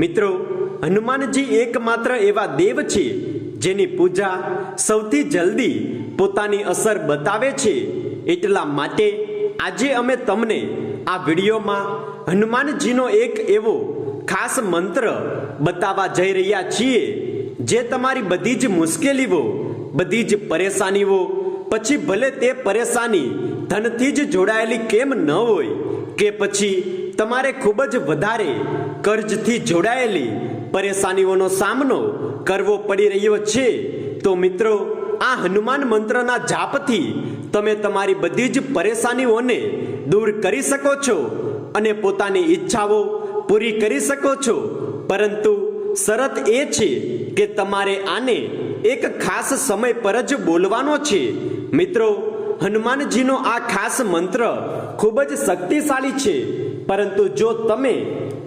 મિત્રો, હનુમાનજી એકમાત્ર એવા દેવ છે જેની પૂજા સૌથી જલ્દી પોતાની અસર બતાવે છે. એટલા માટે આજે અમે તમને આ વિડીયોમાં હનુમાનજીનો એક એવો ખાસ મંત્ર બતાવવા જઈ રહ્યા છીએ, જે તમારી બધી જ મુશ્કેલીઓ, બધી જ પરેશાનીઓ, પછી ભલે તે પરેશાની ધનથી જ જોડાયેલી કેમ ન હોય, કે પછી તમારે ખૂબ જ વધારે કર્જથી જોડાયેલી પરેશાનીઓનો સામનો કરવો પડી રહ્યો છે. તો મિત્રો, આ હનુમાન મંત્રના જાપથી તમે તમારી બધી જ પરેશાનીઓને દૂર કરી શકો છો અને પોતાની ઈચ્છાઓ પૂરી કરી શકો છો. પરંતુ શરત એ છે કે તમારે આને એક ખાસ સમય પર જ બોલવાનો છે. મિત્રો, હનુમાનજીનો આ ખાસ મંત્ર ખૂબ જ શક્તિશાળી છે. પરંતુ જો તમે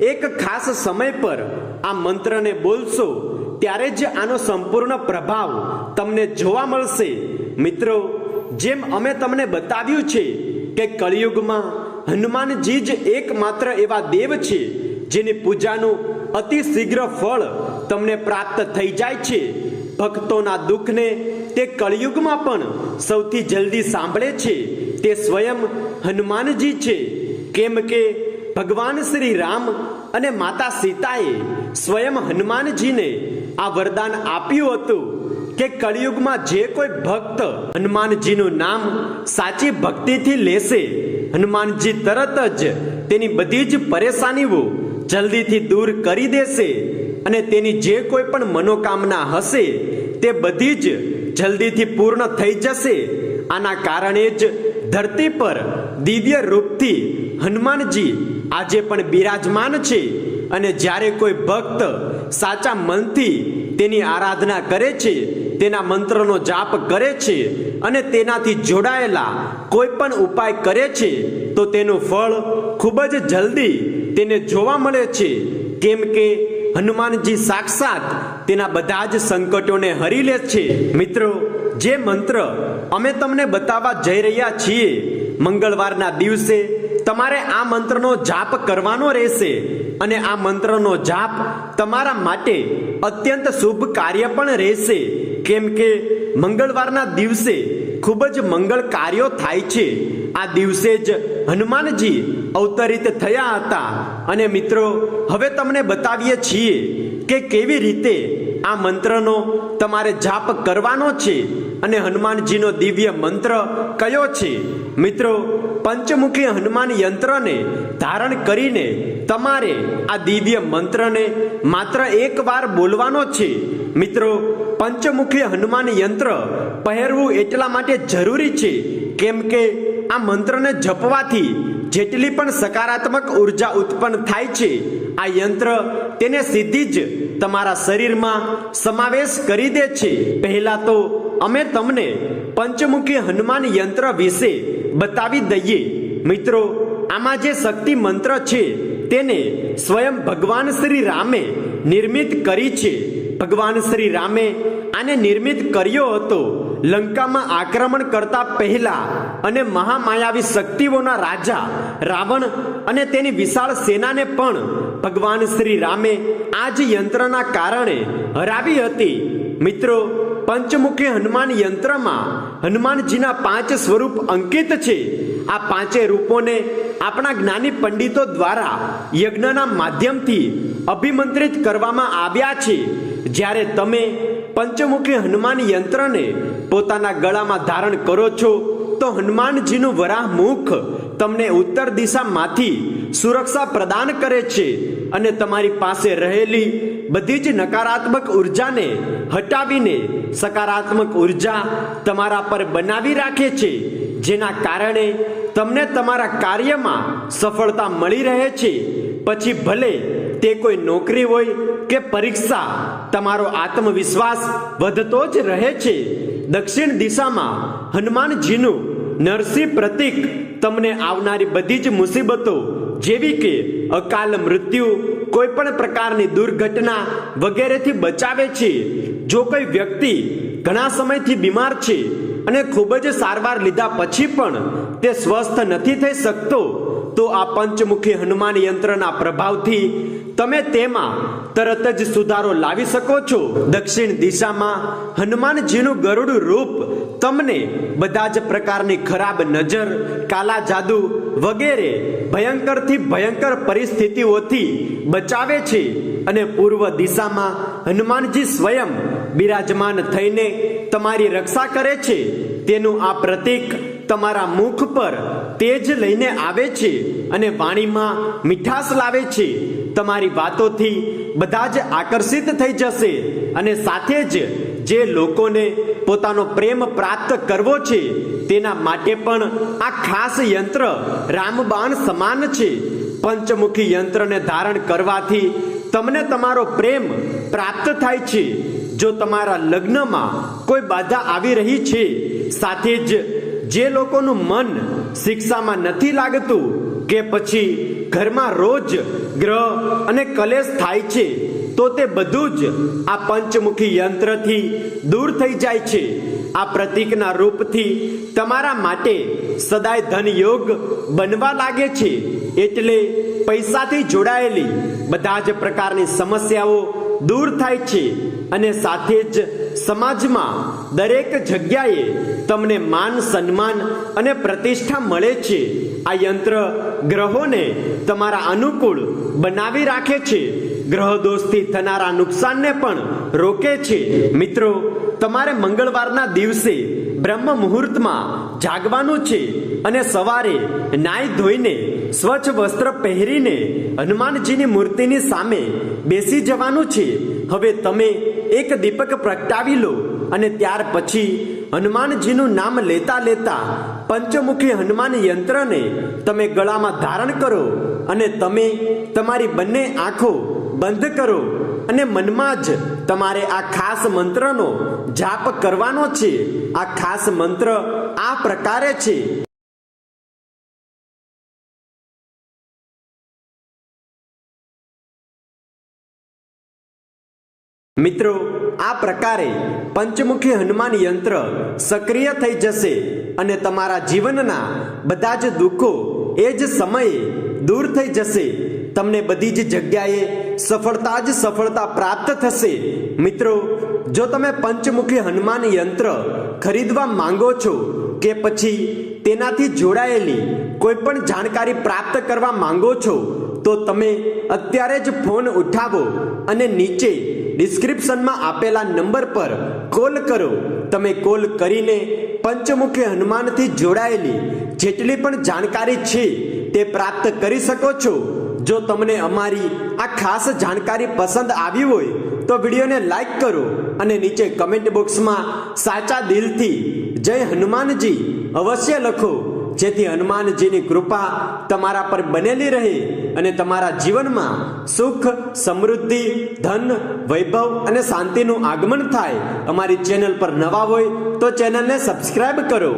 એક ખાસ સમય પર આ મંત્રને બોલશો, ત્યારે જ આનો સંપૂર્ણ પ્રભાવ તમને જોવા મળશે. મિત્રો, જેમ અમે તમને બતાવ્યું છે કે કળિયુગમાં હનુમાનજી જ એકમાત્ર એવા દેવ છે, જેની પૂજાનું અતિ શીઘ્ર ફળ તમને પ્રાપ્ત થઈ જાય છે. ભક્તોના દુઃખને તે કળિયુગમાં પણ સૌથી જલ્દી સાંભળે છે. તે સ્વયં હનુમાનજી છે. કેમ કે ભગવાન શ્રી રામ અને માતા સીતાએ સ્વયં હનુમાનજીને આ વરદાન આપ્યું હતું કે કળિયુગમાં જે કોઈ ભક્ત હનુમાનજીનું નામ સાચી ભક્તિથી લેશે, હનુમાનજી તરત જ તેની બધી જ પરેશાનીઓ જલ્દીથી દૂર કરી દેશે અને તેની જે કોઈ પણ મનોકામના હશે તે બધી જ જલ્દીથી પૂર્ણ થઈ જશે. આના કારણે જ ધરતી પર દિવ્ય રૂપથી હનુમાનજી આજે પણ બિરાજમાન છે અને જ્યારે કોઈ ભક્ત સાચા મનથી તેની આરાધના કરે છે, તેના મંત્રનો જાપ કરે છે અને તેનાથી જોડાયેલા કોઈ પણ ઉપાય કરે છે, તો તેનું ફળ ખૂબ જ જલ્દી તેને જોવા મળે છે. કેમ કે હનુમાનજી સાક્ષાત તેના બધા જ સંકટોને હરી લે છે. મિત્રો, જે મંત્ર અમે તમને બતાવવા જઈ રહ્યા છીએ, મંગળવારના દિવસે તમારે આ મંત્રનો જાપ કરવાનો રહેશે અને આ મંત્રનો જાપ તમારા માટે અત્યંત શુભ કાર્ય પણ રહેશે. કેમ કે મંગળવારના દિવસે ખૂબ જ મંગળ કાર્યો થાય છે. આ દિવસે જ હનુમાનજી અવતરિત થયા હતા. અને મિત્રો, હવે તમને બતાવીએ છીએ કે કેવી રીતે આ મંત્રનો તમારે જાપ કરવાનો છે અને હનુમાનજીનો દિવ્ય મંત્ર કયો છે. મિત્રો પંચમુખી હનુમાન યંત્રને ધારણ કરીને તમારે આ દિવ્ય મંત્રને માત્ર એક વાર બોલવાનો છે. મિત્રો, પંચમુખી હનુમાન યંત્ર પહેરવું એટલા માટે જરૂરી છે કેમ કે આ મંત્રને જપવાથી જેટલી પણ સકારાત્મક ઊર્જા ઉત્પન્ન થાય છે, આ યંત્ર તેને સીધી જ તમારા શરીરમાં સમાવેશ કરી દે છે. પહેલા તો અમે તમને પંચમુખી હનુમાન યંત્ર વિશે બતાવી દઈએ. મિત્રો, આમાં જે શક્તિ મંત્ર છે, તેને સ્વયં ભગવાન શ્રી રામે નિર્મિત કરી છે. ભગવાન શ્રી રામે આને નિર્મિત કર્યો હતો. લંકામાં આક્રમણ કરતા પહેલા અને મહામાયાવી શક્તિઓના રાજા રાવણ અને તેની વિશાળ સેનાને પણ ભગવાન શ્રી રામે આ જ યંત્રના કારણે હરાવી હતી. મિત્રો પંચમુખી હનુમાન યંત્રમાં હનુમાનજીના પાંચ સ્વરૂપ અંકિત છે. આ પાંચે રૂપોને આપણા જ્ઞાની પંડિતો દ્વારા યજ્ઞના માધ્યમથી અભિમંત્રિત કરવામાં આવ્યા છે. જ્યારે તમે પંચમુખી હનુમાન યંત્રને પોતાના ગળામાં ધારણ કરો છો, તો હનુમાનજીનું વરાહ મુખ તમને ઉત્તર દિશામાંથી સુરક્ષા પ્રદાન કરે છે અને તમારી પાસે રહેલી બધી જ નકારાત્મક ઉર્જાને હટાવીને સકારાત્મક ઊર્જા તમારા પર બનાવી રાખે છે, જેના કારણે તમને તમારા કાર્યમાં સફળતા મળી રહે છે. પછી ભલે તે કોઈ નોકરી હોય કે પરીક્ષા, તમારો આત્મવિશ્વાસ વધતો જ રહે છે. દક્ષિણ દિશામાં હનુમાનજીનું નરસિંહ પ્રતીક તમને આવનારી બધી જ મુસીબતો, જેવી કે અકાલ મૃત્યુ કોઈ પણ પ્રકારની દુર્ઘટના વગેરેથી બચાવે છે. જો કોઈ વ્યક્તિ ઘણા સમયથી બીમાર છે અને ખૂબ જ સારવાર લીધા પછી પણ તે સ્વસ્થ નથી થઈ શકતો, તો આ પંચમુખી હનુમાન યંત્રના પ્રભાવથી તમે તેમાં તરત જ સુધારો લાવી શકો છો. દક્ષિણ દિશામાં હનુમાનજીનું ગરુડ રૂપ તમને બધા જ પ્રકારની ખરાબ નજર, કાલા જાદુ વગેરે ભયંકરથી ભયંકર પરિસ્થિતિઓથી બચાવે છે અને પૂર્વ દિશામાં હનુમાનજી સ્વયં બિરાજમાન થઈને તમારી રક્ષા કરે છે. તેનું આ પ્રતીક તમારા મુખ પર તેજ લઈને આવે છે અને વાણીમાં મીઠાશ લાવે છે. તમારી વાતોથી બધા જ આકર્ષિત થઈ જશે અને સાથે જ જે લોકોને પોતાનો પ્રેમ પ્રાપ્ત કરવો છે, તેના માટે પણ આ ખાસ યંત્ર રામબાણ સમાન છે. પંચમુખી યંત્રને ધારણ કરવાથી તમને તમારો પ્રેમ પ્રાપ્ત થાય છે. જો તમારા લગ્નમાં કોઈ બાધા આવી રહી છે, સાથે જ જે લોકોનું મન શિક્ષામાં નથી લાગતું કે પછી ઘરમાં રોજ ગ્રહ અને કલેશ થાય છે તો તે બધું જ આ પંચમુખી યંત્રથી દૂર થઈ જાય છે. આ પ્રતીકના રૂપથી તમારા માટે સદાય ધન યોગ બનવા લાગે છે. એટલે પૈસાથી જોડાયેલી બધા જ પ્રકારની સમસ્યાઓ દૂર થાય છે અને સાથે જ સમાજમાં દરેક જગ્યાએ તમને માન, સન્માન અને પ્રતિષ્ઠા મળે છે. આ યંત્ર ગ્રહોને તમારા અનુકૂળ બનાવી રાખે છે. ગ્રહ દોષથી થનારા નુકસાનને પણ રોકે છે. મિત્રો, તમારે મંગળવારના દિવસે બ્રહ્મ મુહૂર્તમાં જાગવાનું છે અને સવારે નાઈ ધોઈને સ્વચ્છ વસ્ત્ર પહેરીને હનુમાનજીની મૂર્તિની સામે બેસી જવાનું છે. હવે તમે એક દીપક પ્રગટાવી લો અને ત્યાર પછી હનુમાનજીનું નામ લેતા લેતા પંચમુખી હનુમાન યંત્રને તમે ગળામાં ધારણ કરો અને તમે તમારી બંને આંખો બંધ કરો અને મનમાં જ તમારે આ ખાસ મંત્રનો જાપ કરવાનો છે. આ ખાસ મંત્ર આ પ્રકારે છે. મિત્રો, આ પ્રકારે પંચમુખી હનુમાન યંત્ર સક્રિય થઈ જશે અને તમારા જીવનના બધા જ દુઃખો એ જ સમયે દૂર થઈ જશે. તમને બધી જ જગ્યાએ સફળતા જ સફળતા પ્રાપ્ત થશે. મિત્રો, જો તમે પંચમુખી હનુમાન યંત્ર ખરીદવા માંગો છો કે પછી તેનાથી જોડાયેલી કોઈ પણ જાણકારી પ્રાપ્ત કરવા માંગો છો, તો તમે અત્યારે જ ફોન ઉઠાવો અને નીચે ડિસ્ક્રિપ્શનમાં આપેલા નંબર પર કોલ કરો. તમે કોલ કરીને પંચમુખી હનુમાનથી જોડાયેલી જેટલી પણ જાણકારી છે તે પ્રાપ્ત કરી શકો છો. જો તમને અમારી આ ખાસ જાણકારી પસંદ આવી હોય, તો વિડીયોને લાઈક કરો અને નીચે કમેન્ટ બોક્સમાં સાચા દિલથી જય હનુમાનજી અવશ્ય લખો, જેથી હનુમાનજીની કૃપા તમારા પર બનેલી રહે અને તમારા જીવનમાં સુખ, સમૃદ્ધિ, ધન, વૈભવ અને શાંતિનું આગમન થાય. અમારી ચેનલ પર નવા હોય તો ચેનલને સબસ્ક્રાઈબ કરો.